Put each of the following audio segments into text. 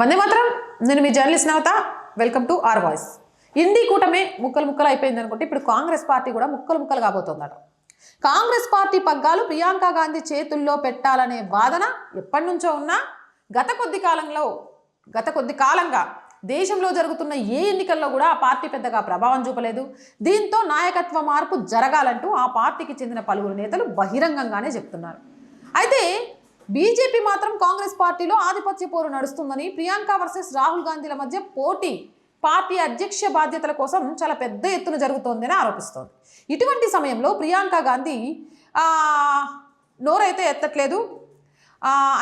వందే మాత్రం. నేను మీ journalist Navatha. Welcome to R voice. INDI కూటమే ముక్కలు ముక్కలు అయిపోయింది అనుకుంటే ఇప్పుడు కాంగ్రెస్ పార్టీ కూడా ముక్కలు ముక్కలు కాబోతుందట. కాంగ్రెస్ పార్టీ పగ్గాలు ప్రియాంక గాంధీ చేతుల్లో పెట్టాలనే వాదన ఎప్పటి నుంచో ఉన్నా గత కొద్ది కాలంలో గత కొద్ది కాలంగా దేశంలో జరుగుతున్న ఏ ఎన్నికల్లో కూడా ఆ పార్టీ పెద్దగా ప్రభావం చూపలేదు. దీంతో నాయకత్వ మార్పు జరగాలంటూ ఆ పార్టీకి చెందిన పలువురు నేతలు బహిరంగంగానే చెప్తున్నారు. అయితే బీజేపీ మాత్రం కాంగ్రెస్ పార్టీలో ఆధిపత్య పోరు నడుస్తుందని ప్రియాంక వర్సెస్ రాహుల్ గాంధీల మధ్య పోటీ పార్టీ అధ్యక్ష బాధ్యతల కోసం చాలా పెద్ద ఎత్తున జరుగుతోందని ఆరోపిస్తోంది. ఇటువంటి సమయంలో ప్రియాంక గాంధీ నోరైతే ఎత్తట్లేదు.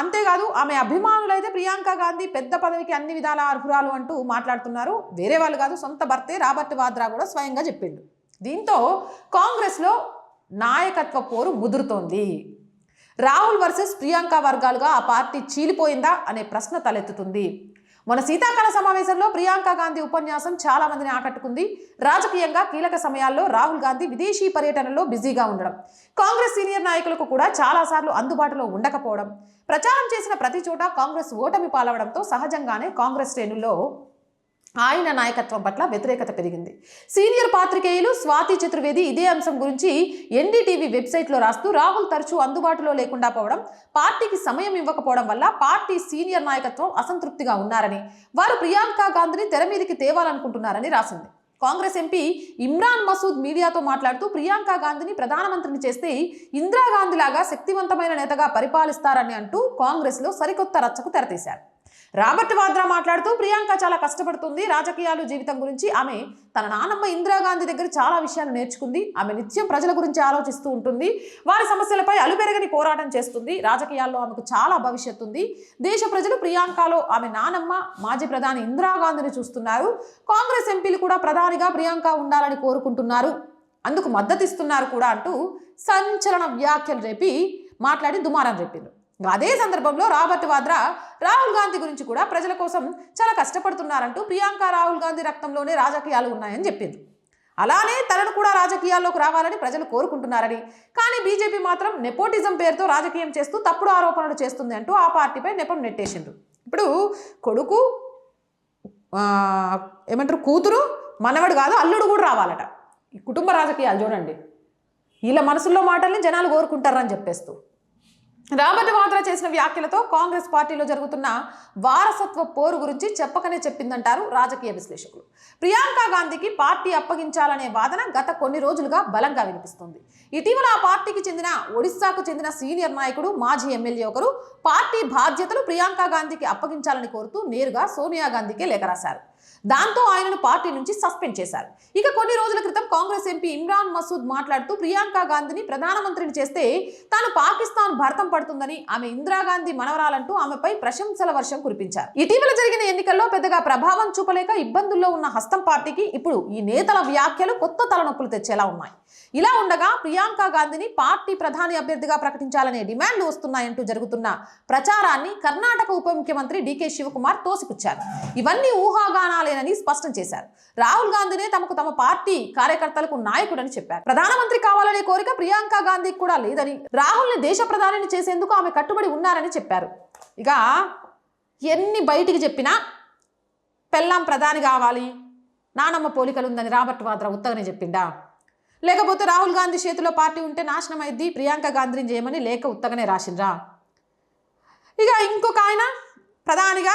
అంతేకాదు ఆమె అభిమానులైతే ప్రియాంక గాంధీ పెద్ద పదవికి అన్ని విధాల అర్హురాలు అంటూ మాట్లాడుతున్నారు. వేరే వాళ్ళు కాదు సొంత భర్తే రాబర్ట్ వాద్రా కూడా స్వయంగా చెప్పిండు. దీంతో కాంగ్రెస్లో నాయకత్వ పోరు ముదురుతోంది. రాహుల్ వర్సెస్ ప్రియాంక వర్గాలుగా ఆ పార్టీ చీలిపోయిందా అనే ప్రశ్న తలెత్తుతుంది. మన శీతాకాల సమావేశంలో ప్రియాంక గాంధీ ఉపన్యాసం చాలా మందిని ఆకట్టుకుంది. రాజకీయంగా కీలక సమయాల్లో రాహుల్ గాంధీ విదేశీ పర్యటనలో బిజీగా ఉండడం కాంగ్రెస్ సీనియర్ నాయకులకు కూడా చాలాసార్లు అందుబాటులో ఉండకపోవడం ప్రచారం చేసిన ప్రతి చోట కాంగ్రెస్ ఓటమి పాలవడంతో సహజంగానే కాంగ్రెస్ శ్రేణుల్లో ఆయన నాయకత్వం పట్ల వ్యతిరేకత పెరిగింది. సీనియర్ పాత్రికేయులు స్వాతి చతుర్వేది ఇదే అంశం గురించి ఎన్డీటీవీ వెబ్సైట్లో రాస్తూ రాహుల్ తరచూ అందుబాటులో లేకుండా పోవడం పార్టీకి సమయం ఇవ్వకపోవడం వల్ల పార్టీ సీనియర్ నాయకత్వం అసంతృప్తిగా ఉన్నారని వారు ప్రియాంక గాంధీని తెర మీదకి తేవాలనుకుంటున్నారని రాసింది. కాంగ్రెస్ ఎంపీ ఇమ్రాన్ మసూద్ మీడియాతో మాట్లాడుతూ ప్రియాంక గాంధీని ప్రధానమంత్రిని చేస్తే ఇందిరాగాంధీ లాగా శక్తివంతమైన నేతగా పరిపాలిస్తారని అంటూ కాంగ్రెస్లో సరికొత్త రచ్చకు తెరతీశారు. రాబర్ట్ వాద్రా మాట్లాడుతూ ప్రియాంక చాలా కష్టపడుతుంది. రాజకీయాలు జీవితం గురించి. ఆమె తన నానమ్మ ఇందిరాగాంధీ దగ్గర చాలా విషయాలు నేర్చుకుంది. ఆమె నిత్యం ప్రజల గురించి ఆలోచిస్తూ ఉంటుంది. వారి సమస్యలపై అలుపెరగని పోరాటం చేస్తుంది. రాజకీయాల్లో ఆమెకు చాలా భవిష్యత్తు ఉంది. దేశ ప్రజలు ప్రియాంకలో ఆమె నానమ్మ మాజీ ప్రధాని ఇందిరాగాంధీని చూస్తున్నారు. కాంగ్రెస్ ఎంపీలు కూడా ప్రధానిగా ప్రియాంక ఉండాలని కోరుకుంటున్నారు. అందుకు మద్దతిస్తున్నారు కూడా అంటూ సంచలన వ్యాఖ్యలు రేపి మాట్లాడి దుమారం రేపిండు అదే సందర్భంలో రాబర్ట్ వాద్రా రాహుల్ గాంధీ గురించి కూడా ప్రజల కోసం చాలా కష్టపడుతున్నారంటూ ప్రియాంక రాహుల్ గాంధీ రక్తంలోనే రాజకీయాలు ఉన్నాయని చెప్పింది. అలానే తనను కూడా రాజకీయాల్లోకి రావాలని ప్రజలు కోరుకుంటున్నారని. కానీ బీజేపీ మాత్రం నెపోటిజం పేరుతో రాజకీయం చేస్తూ తప్పుడు ఆరోపణలు చేస్తుంది అంటూ ఆ పార్టీపై నెపం నెట్టేసిండ్రు ఇప్పుడు కొడుకు ఏమంటారు కూతురు మనవడు కాదు అల్లుడు కూడా రావాలట. ఈ కుటుంబ రాజకీయాలు చూడండి. వీళ్ళ మనసుల్లో మాటల్ని జనాలు కోరుకుంటారని చెప్పేస్తూ. రాబర్ట్ వాద్రా చేసిన వ్యాఖ్యలతో కాంగ్రెస్ పార్టీలో జరుగుతున్న వారసత్వ పోరు గురించి చెప్పకనే చెప్పిందంటారు రాజకీయ విశ్లేషకులు. ప్రియాంక గాంధీకి పార్టీ అప్పగించాలనే వాదన గత కొన్ని రోజులుగా బలంగా వినిపిస్తుంది. ఇటీవల ఆ పార్టీకి చెందిన ఒడిశాకు చెందిన సీనియర్ నాయకుడు మాజీ ఎమ్మెల్యే ఒకరు పార్టీ బాధ్యతలు ప్రియాంక గాంధీకి అప్పగించాలని కోరుతూ నేరుగా సోనియా గాంధీకే లేఖ రాశారు. దాంతో ఆయనను పార్టీ నుంచి సస్పెండ్ చేశారు. ఇక కొన్ని రోజుల క్రితం కాంగ్రెస్ ఎంపీ ఇమ్రాన్ మసూద్ మాట్లాడుతూ ప్రియాంక గాంధీని ప్రధానమంత్రిని చేస్తే తాను పాకిస్తాన్ భర్తం పడుతుందని ఆమె ఇందిరాగాంధీ మనవరాలంటూ ఆమెపై ప్రశంసల వర్షం కురిపించారు. ఇటీవల జరిగిన ఎన్నికల్లో పెద్దగా ప్రభావం చూపలేక ఇబ్బందుల్లో ఉన్న హస్తం పార్టీకి ఇప్పుడు ఈ నేతల వ్యాఖ్యలు కొత్త తలనొప్పులు తెచ్చేలా ఉన్నాయి. ఇలా ఉండగా ప్రియాంక గాంధీని పార్టీ ప్రధాని అభ్యర్థిగా ప్రకటించాలనే డిమాండ్లు వస్తున్నాయంటూ జరుగుతున్న ప్రచారాన్ని కర్ణాటక ఉప ముఖ్యమంత్రి డీకే శివకుమార్ తోసిపుచ్చారు. ఇవన్నీ కాలేనని స్పష్టం చేశారు. రాహుల్ గాంధీనే తమకు తమ పార్టీ కార్యకర్తలకు నాయకుడని చెప్పారు. ప్రధానమంత్రి కావాలనే కోరిక ప్రియాంక గాంధీకి కూడా లేదని రాహుల్ని దేశ ప్రధానిని చేసేందుకు ఆమె కట్టుబడి ఉన్నారని చెప్పారు. ఇక ఎన్ని బయటికి చెప్పినా పెళ్ళాం ప్రధాని కావాలి నానమ్మ పోలికలు ఉందని రాబర్ట్ వాద్రా ఉత్తగనే చెప్పిండా? లేకపోతే రాహుల్ గాంధీ చేతిలో పార్టీ ఉంటే నాశనం అయింది ప్రియాంక గాంధీని చేయమని లేఖ ఉత్తగనే రాసిండ్రా? ఇక ఇంకొక ఆయన ప్రధానిగా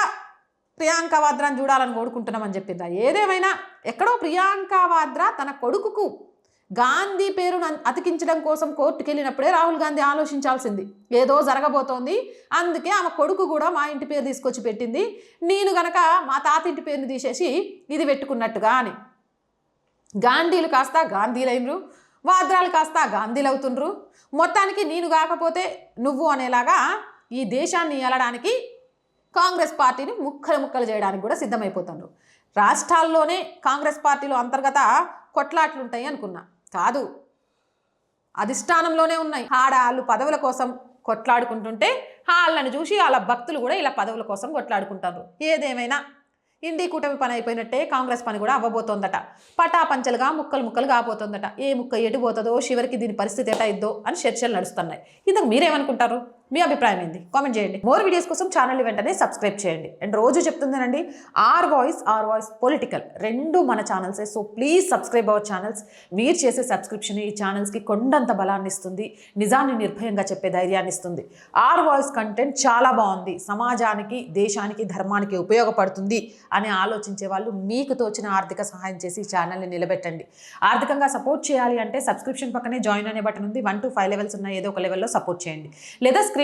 ప్రియాంక వాద్రాని చూడాలని కోరుకుంటున్నామని చెప్పిందా? ఏదేమైనా ఎక్కడో ప్రియాంక వాద్రా తన కొడుకుకు గాంధీ పేరును అతికించడం కోసం కోర్టుకు వెళ్ళినప్పుడే రాహుల్ గాంధీ ఆలోచించాల్సింది. ఏదో జరగబోతోంది. అందుకే ఆమె కొడుకు కూడా మా ఇంటి పేరు తీసుకొచ్చి పెట్టింది. నేను గనక మా తాత ఇంటి పేరుని తీసేసి ఇది పెట్టుకున్నట్టుగా అని. గాంధీలు కాస్త గాంధీలైనరు. వాద్రాలు కాస్త గాంధీలు అవుతుండ్రు మొత్తానికి నేను కాకపోతే నువ్వు అనేలాగా ఈ దేశాన్ని ఎలడానికి కాంగ్రెస్ పార్టీని ముక్కలు ముక్కలు చేయడానికి కూడా సిద్ధమైపోతున్నారు రాష్ట్రాల్లోనే కాంగ్రెస్ పార్టీలో అంతర్గత కొట్లాట్లు ఉంటాయి అనుకున్నా. కాదు. అధిష్టానంలోనే ఉన్నాయి. ఆడ వాళ్ళు పదవుల కోసం కొట్లాడుకుంటుంటే వాళ్ళని చూసి వాళ్ళ భక్తులు కూడా ఇలా పదవుల కోసం కొట్లాడుకుంటారు. ఏదేమైనా. ఇండి కూటమి పని అయిపోయినట్టే కాంగ్రెస్ పని కూడా అవ్వబోతోందట. పటాపంచలుగా ముక్కలు ముక్కలు కాబోతోందట ఏ ముక్క ఎటు పోతుందో చివరికి దీని పరిస్థితి ఎట ఇద్దో అని చర్చలు నడుస్తున్నాయి. ఇందుకు మీరేమనుకుంటారు? మీ అభిప్రాయం ఏంది? కామెంట్ చేయండి. మోర్ వీడియోస్ కోసం ఛానల్ వెంటనే సబ్స్క్రైబ్ చేయండి. అండ్ రోజు చెప్తుందేనండి R voice R voice political రెండు మన ఛానల్సే so please subscribe our channels మీరు చేసే సబ్స్క్రిప్షన్ ఈ ఛానల్స్కి కొండంత బలాన్ని ఇస్తుంది. నిజాన్ని నిర్భయంగా చెప్పే ధైర్యాన్ని ఇస్తుంది. ఆర్ వాయిస్ కంటెంట్ చాలా బాగుంది. సమాజానికి దేశానికి ధర్మానికి ఉపయోగపడుతుంది అని ఆలోచించే వాళ్ళు మీకు తోచిన ఆర్థిక సహాయం చేసి ఈ ఛానల్ని నిలబెట్టండి. ఆర్థికంగా సపోర్ట్ చేయాలి అంటే సబ్స్క్రిప్షన్ పక్కనే జాయిన్ అనే బటన్ ఉంది. వన్ టు ఫైవ్ లెవెల్స్ ఉన్నాయి. ఏదో ఒక లెవెల్లో సపోర్ట్ చేయండి. లేదా స్క్రీన్